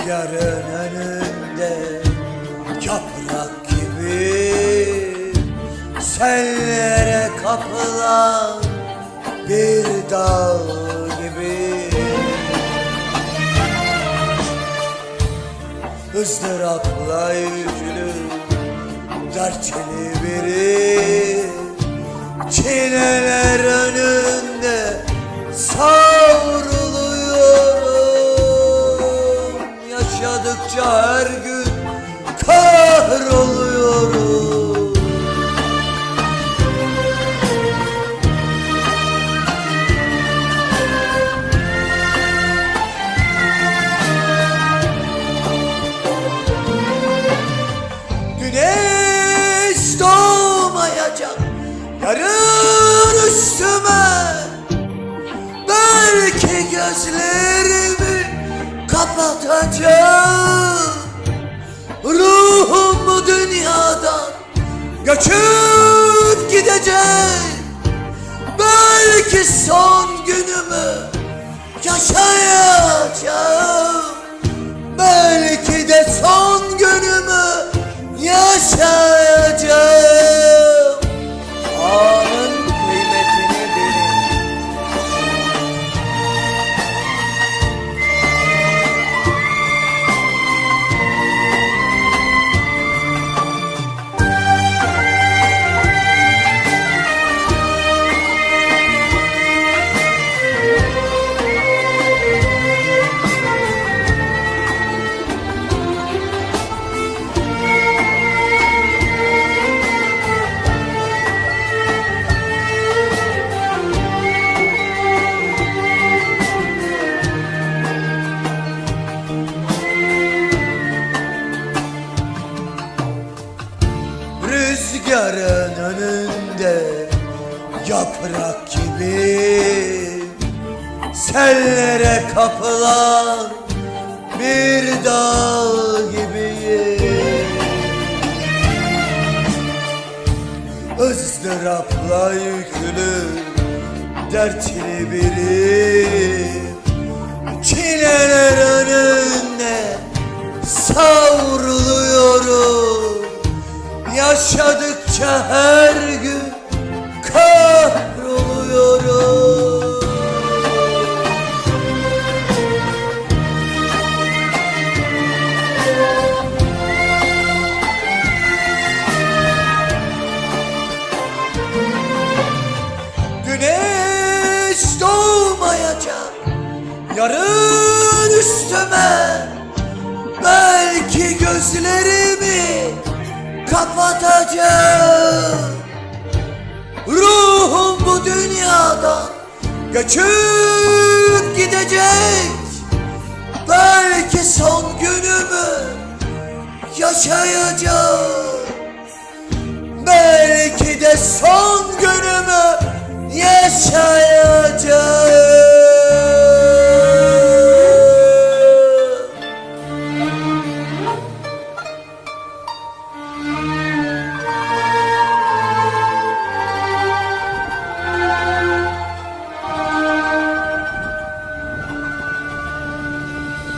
Rüzgarın önünde yaprak gibi Sellere kapılan bir dağ gibi. Izdırapla yüklü dertli biri Çileler Yaşadıkça her gün kahroluyorum. Güneş doğmayacak yarın üstüme. Belki gözlerimi kapatacağım Ruhum bu dünyadan göçüp gidecek. Belki son günümü yaşayacağım önünde yaprak gibi. Sellere kapılan bir dağ gibiyim. Izdırapla yüklü dertli biri Çileler önünde savruluyorum. Yaşadıkça her gün üstüme Belki gözlerimi kapatacağım. Ruhum bu dünyadan göçüp gidecek. Belki son günümü yaşayacağım. Belki de son günümü yaşayacağım